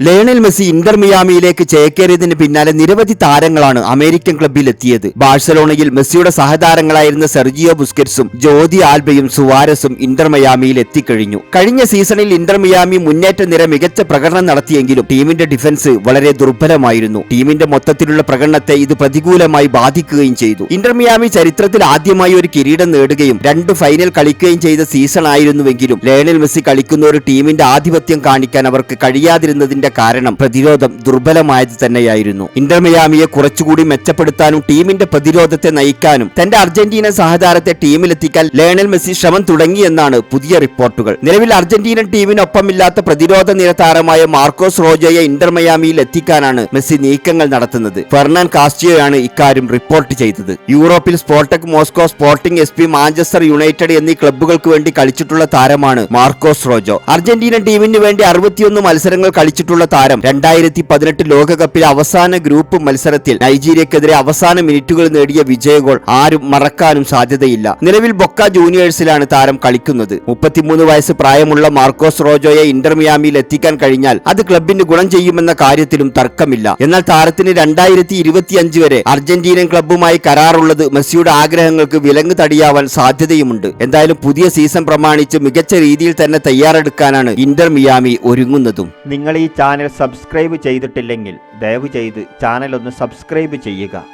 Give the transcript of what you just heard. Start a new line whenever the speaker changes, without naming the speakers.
Lionel Messi Inter മിയാമിയിലേക്ക് ചേക്കേറിയതിന് പിന്നാലെ നിരവധി താരങ്ങളാണ് അമേരിക്കൻ ക്ലബിൽ എത്തിയത് ബാഴ്സലോണയിൽ മെസ്സിയുടെ സഹതാരങ്ങളായിരുന്ന സെർജിയോ ബുസ്കറ്റ്സും ജ്യോതി ആൽബയും സുവാരസും ഇന്റർ മിയാമിയിൽ എത്തിക്കഴിഞ്ഞു. കഴിഞ്ഞ സീസണിൽ ഇന്റർ മിയാമി മുന്നേറ്റ നിര മികച്ച പ്രകടനം നടത്തിയെങ്കിലും ടീമിന്റെ ഡിഫൻസ് വളരെ ദുർബലമായിരുന്നു. ടീമിന്റെ മൊത്തത്തിലുള്ള പ്രകടനത്തെ ഇത് പ്രതികൂലമായി ബാധിക്കുകയും ചെയ്തു. ഇന്റർ മിയാമി ചരിത്രത്തിൽ ആദ്യമായി ഒരു കിരീടം നേടുകയും രണ്ട് ഫൈനൽ കളിക്കുകയും ചെയ്ത സീസൺ ആയിരുന്നുവെങ്കിലും ലയണൽ മെസ്സി കളിക്കുന്ന ഒരു ടീമിന്റെ ആധിപത്യം കാണിക്കാൻ അവർക്ക് കഴിയാതിരുന്നതിന്റെ കാരണം പ്രതിരോധം ദുർബലമായത് തന്നെയായിരുന്നു. ഇന്റർ മിയാമിയെ കുറച്ചുകൂടി മെച്ചപ്പെടുത്താനും ടീമിന്റെ പ്രതിരോധത്തെ നയിക്കാനും തന്റെ അർജന്റീന സഹതാരത്തെ ടീമിലെത്തിക്കാൻ ലയണൽ മെസ്സി ശ്രമം തുടങ്ങിയെന്നാണ് പുതിയ റിപ്പോർട്ടുകൾ. നിലവിൽ അർജന്റീനൻ ടീമിനൊപ്പമില്ലാത്ത പ്രതിരോധ നിര താരമായ മാർക്കോസ് റോജോയെ ഇന്റർ മയാമിയിൽ എത്തിക്കാനാണ് മെസ്സി നീക്കങ്ങൾ നടത്തുന്നത്. ഫെർണാൻ കാസ്റ്റിയോയാണ് ഇക്കാര്യം റിപ്പോർട്ട് ചെയ്തത്. യൂറോപ്പിൽ Spartak Moscow Sporting S P Manchester United എന്നീ ക്ലബ്ബുകൾക്ക് വേണ്ടി കളിച്ചിട്ടുള്ള താരമാണ് മാർക്കോസ് റോജോ. അർജന്റീന ടീമിന് വേണ്ടി അറുപത്തിയൊന്ന് മത്സരങ്ങൾ കളിച്ചിട്ടുള്ള താരം. രണ്ടായിരത്തി പതിനെട്ട് ലോകകപ്പിലെ അവസാന ഗ്രൂപ്പ് മത്സരത്തിൽ നൈജീരിയക്കെതിരെ അവസാന മിനിറ്റുകൾ നേടിയ വിജയഗോൾ ആരും മറക്കാനും സാധ്യതയില്ല. നിലവിൽ ബൊക്ക ജൂനിയേഴ്സിലാണ് താരം കളിക്കുന്നത്. മുപ്പത്തിമൂന്ന് വയസ്സ് പ്രായമുള്ള മാർക്കോസ് റോജോയെ ഇന്റർ മിയാമിയിൽ എത്തിക്കാൻ കഴിഞ്ഞാൽ അത് ക്ലബിന് ഗുണം ചെയ്യുമെന്ന കാര്യത്തിലും തർക്കമില്ല. എന്നാൽ താരത്തിന് രണ്ടായിരത്തി ഇരുപത്തിയഞ്ച് വരെ അർജന്റീനൻ ക്ലബ്ബുമായി കരാറുള്ളത് മെസ്സിയുടെ ആഗ്രഹങ്ങൾക്ക് വിലങ്ങ് തടിയാവാൻ സാധ്യതയുമുണ്ട്. എന്തായാലും പുതിയ സീസൺ പ്രമാണിച്ച് മികച്ച രീതിയിൽ തന്നെ തയ്യാറെടുക്കാനാണ് ഇന്റർ മിയാമി ഒരുങ്ങുന്നതും.
നിങ്ങൾ ഈ ചാനൽ സബ്സ്ക്രൈബ് ചെയ്തിട്ടില്ലെങ്കിൽ ദയവ് ചെയ്ത് ചാനൽ ഒന്ന് സബ്സ്ക്രൈബ് ചെയ്യുക.